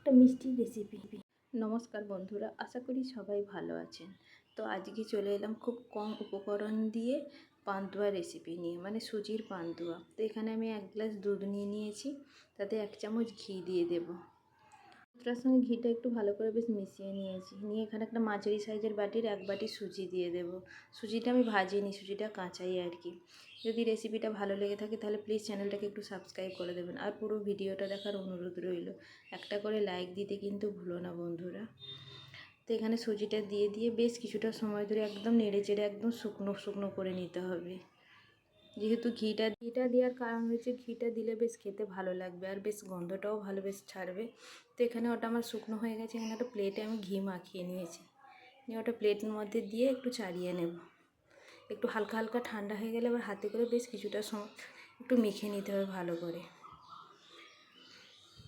একটা মিষ্টি রেসিপি নমস্কার বন্ধুরা, আশা করি সবাই ভালো আছেন। তো আজকে চলে এলাম খুব কম উপকরণ দিয়ে পান্তুয়া রেসিপি নিয়ে মানে সুজির পান্তুয়া। তো এখানে আমি এক গ্লাস দুধ নিয়ে নিয়েছি, তাতে এক চামচ ঘি দিয়ে দেবো। দুধটার সঙ্গে ঘিটা একটু ভালো করে বেশ মিশিয়ে নিয়েছি। নিয়ে এখানে একটা মাঝারি সাইজের বাটির এক বাটি সুজি দিয়ে দেবো। সুজিটা আমি ভাজিনি সুজিটা কাঁচাই আর কি। যদি রেসিপিটা ভালো লেগে থাকে তাহলে প্লিজ চ্যানেলটাকে একটু সাবস্ক্রাইব করে দেবেন। আর পুরো ভিডিওটা দেখার অনুরোধ রইল। একটা করে লাইক দিতে কিন্তু ভুলো না বন্ধুরা। তো এখানে সুজিটা দিয়ে দিয়ে বেশ কিছুটা সময় ধরে একদম নেড়ে চেড়ে একদম শুকনো শুকনো করে নিতে হবে। যেহেতু ঘিটা ঘিটা দেওয়ার কারণ হচ্ছে ঘিটা দিলে বেশ খেতে ভালো লাগবে আর বেশ গন্ধটাও ভালো বেশ ছাড়বে। তো এখানে ওটা আমার শুকনো হয়ে গেছে, এখানে একটা প্লেটে আমি ঘি মাখিয়ে নিয়েছি। নিয়ে ওটা প্লেটের মধ্যে দিয়ে একটু চাড়িয়ে নেব। একটু হালকা হালকা ঠান্ডা হয়ে গেলে আবার হাতে করে বেশ কিছুটা সময় একটু মেখে নিতে হবে ভালো করে।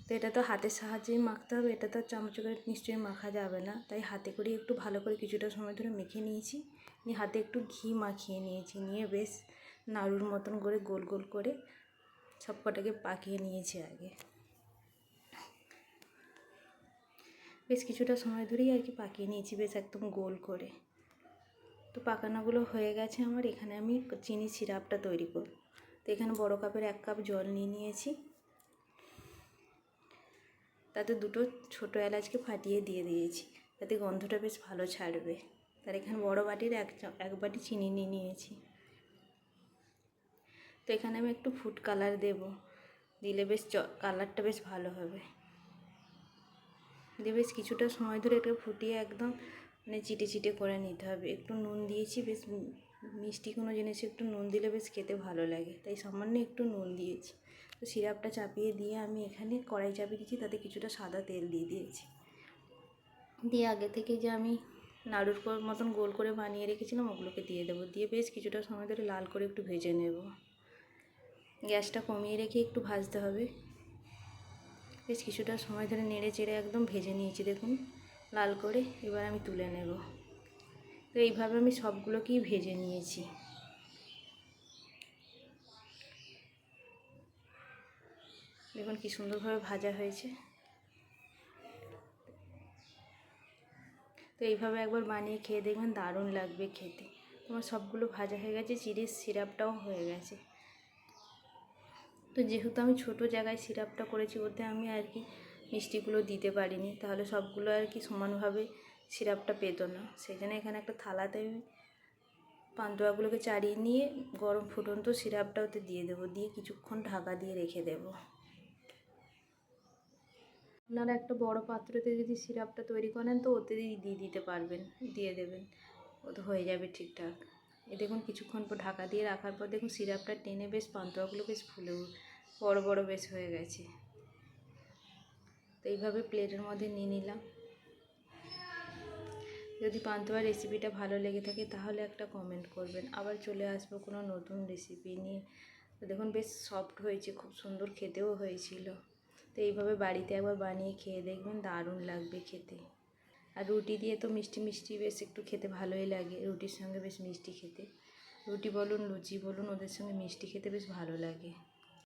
তো এটা তো হাতের সাহায্যেই মাখতে হবে, এটা তো চামচ করে নিশ্চয়ই মাখা যাবে না। তাই হাতে করে একটু ভালো করে কিছুটা সময় ধরে মেখে নিয়েছি। নিয়ে হাতে একটু ঘি মাখিয়ে নিয়েছি, নিয়ে বেশ নাড়ুর মতন করে গোল গোল করে সব কটাকে পাকিয়ে নিয়েছি আগে। বেশ কিছুটা সময় ধরেই আর কি পাকিয়ে নিয়েছি, বেশ একদম গোল করে। তো পাকানোগুলো হয়ে গেছে আমার, এখানে আমি চিনি সিরাপটা তৈরি করব তো এখানে বড় কাপের এক কাপ জল নিয়ে নিয়েছি। তাতে দুটো ছোটো এলাচকে ফাটিয়ে দিয়ে দিয়েছি, তাতে গন্ধটা বেশ ভালো ছাড়বে। তার এখানে বড় বাটির এক এক বাটি চিনি নিয়ে নিয়েছি। তো এখানে আমি একটু ফুড কালার দেব। দিলে বেশ কালারটা বেশ ভালো হবে। দিয়ে বেশ কিছুটা সময় ধরে এটা ফুটিয়ে একদম মানে চিটে চিটে করে নিতে হবে। একটু নুন দিয়েছি, বেশ মিষ্টি কোনো জিনিসে একটু নুন দিলে বেশ খেতে ভালো লাগে। তাই সামান্য একটু নুন দিয়েছি। তো সিরাপটা চাপিয়ে দিয়ে আমি এখানে কড়াই চাপিয়ে দিয়েছি, তাতে কিছুটা সাদা তেল দিয়ে দিয়েছি। দিয়ে আগে থেকে যে আমি নাড়ুর মতন গোল করে বানিয়ে রেখেছিলাম, ওগুলোকে দিয়ে দেবো। দিয়ে বেশ কিছুটা সময় ধরে লাল করে একটু ভেজে নেব। গ্যাসটা কমিয়ে রেখে একটু ভাজতে হবে। বেশ কিছুটা সময় ধরে নেড়ে চেড়ে একদম ভেজে নিয়েছি দেখুন, লাল করে। এবার আমি তুলে নেব। তো এইভাবে আমি সবগুলোকেই ভেজে নিয়েছি। দেখুন কি সুন্দরভাবে ভাজা হয়েছে। তো এইভাবে একবার বানিয়ে খেয়ে দেখবেন দারুণ লাগবে খেতে। তোমার সবগুলো ভাজা হয়ে গেছে, চিড়ির সিরাপটাও হয়ে গেছে। তো যেহেতু আমি ছোট জায়গায় সিরাপটা করেছি ওতে আমি আর কি মিষ্টিগুলো দিতে পারিনি, তাহলে সবগুলো আর কি সমানভাবে সিরাপটা পেতো না। সেই জন্য এখানে একটা থালাতে আমি পান্তুয়াগুলোকে চাড়িয়ে নিয়ে গরম ফুটন্ত সিরাপটা ওতে দিয়ে দেবো, দিয়ে কিছুক্ষণ ঢাকা দিয়ে রেখে দেবো। আপনারা একটা বড় পাত্রতে যদি সিরাপটা তৈরি করেন তো ওতে দিয়ে দিতে পারবেন, দিয়ে দেবেন। ও তো হয়ে যাবে ঠিকঠাক। এ দেখুন কিছুক্ষণ পর ঢাকা দিয়ে রাখার পর দেখুন সিরাপটা টেনে বেশ পান্তুয়াগুলো বেশ ফুলে বড় বড় বেশ হয়ে গেছে। তো এইভাবে প্লেটের মধ্যে নিয়ে নিলাম। যদি পান্তুয়া রেসিপিটা ভালো লেগে থাকে তাহলে একটা কমেন্ট করবেন। আবার চলে আসব কোনো নতুন রেসিপি নিয়ে। তো দেখুন বেশ সফট হয়েছে, খুব সুন্দর খেতেও হয়েছিল। তো এইভাবে বাড়িতে একবার বানিয়ে খেয়ে দেখবেন দারুণ লাগবে খেতে। আর রুটি দিয়ে তো মিষ্টি মিষ্টি বেশ একটু খেতে ভালোই লাগে, রুটির সঙ্গে বেশ মিষ্টি খেতে। রুটি বলুন, লুচি বলুন, ওদের সঙ্গে মিষ্টি খেতে বেশ ভালো লাগে।